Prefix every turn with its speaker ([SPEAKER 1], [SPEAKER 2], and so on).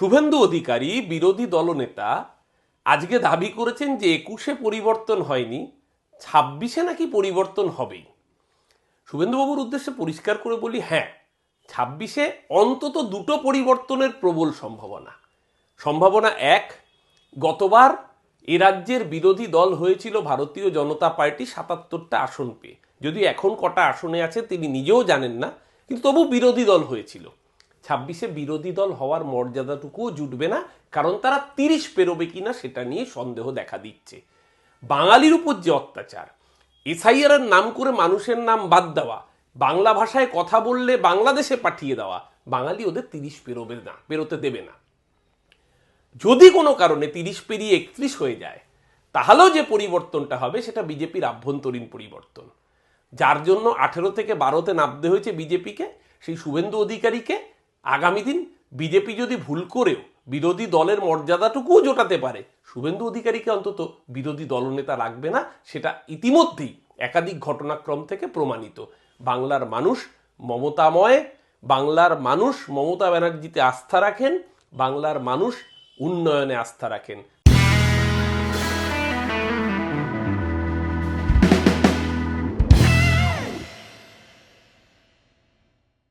[SPEAKER 1] শুভেন্দু অধিকারী, বিরোধী দলনেতা, আজকে দাবি করেছেন যে একুশে পরিবর্তন হয়নি, ছাব্বিশে নাকি পরিবর্তন হবেই। শুভেন্দুবাবুর উদ্দেশ্যে পরিষ্কার করে বলি হ্যাঁ ছাব্বিশে অন্তত দুটো পরিবর্তনের প্রবল সম্ভাবনা। সম্ভাবনা এক, গতবার এ রাজ্যের বিরোধী দল হয়েছিল ভারতীয় জনতা পার্টি সাতাত্তরটা আসন পেয়ে। যদি এখন কটা আসনে আছে তিনি নিজেও জানেন না, কিন্তু তবু বিরোধী দল হয়েছিল। ছাব্বিশে বিরোধী দল হওয়ার মর্যাদাটুকুও জুটবে না, কারণ তারা তিরিশ পেরোবে কিনা সেটা নিয়ে সন্দেহ দেখা দিচ্ছে। বাঙালির উপর যে অত্যাচার, এসআইআর নাম করে মানুষের নাম বাদ দেওয়া, বাংলা ভাষায় কথা বললে বাংলাদেশে পাঠিয়ে দেওয়া, বাঙালি ওদের তিরিশ পেরোবে না, পেরোতে দেবে না। যদি কোনো কারণে তিরিশ পেরিয়ে একত্রিশ হয়ে যায়, তাহলেও যে পরিবর্তনটা হবে সেটা বিজেপির আভ্যন্তরীণ পরিবর্তন। যার জন্য আঠেরো থেকে বারোতে নামতে হয়েছে বিজেপিকে, সেই শুভেন্দু অধিকারীকে আগামী দিন বিজেপি যদি ভুল করেও বিরোধী দলের মর্যাদাটুকুও জোটাতে পারে, শুভেন্দু অধিকারীকে অন্তত বিরোধী দলনেতা রাখবে না, সেটা ইতিমধ্যেই একাধিক ঘটনাক্রম থেকে প্রমাণিত। বাংলার মানুষ মমতাময়, বাংলার মানুষ মমতা ব্যানার্জিতে আস্থা রাখেন, বাংলার মানুষ উন্নয়নে আস্থা রাখেন।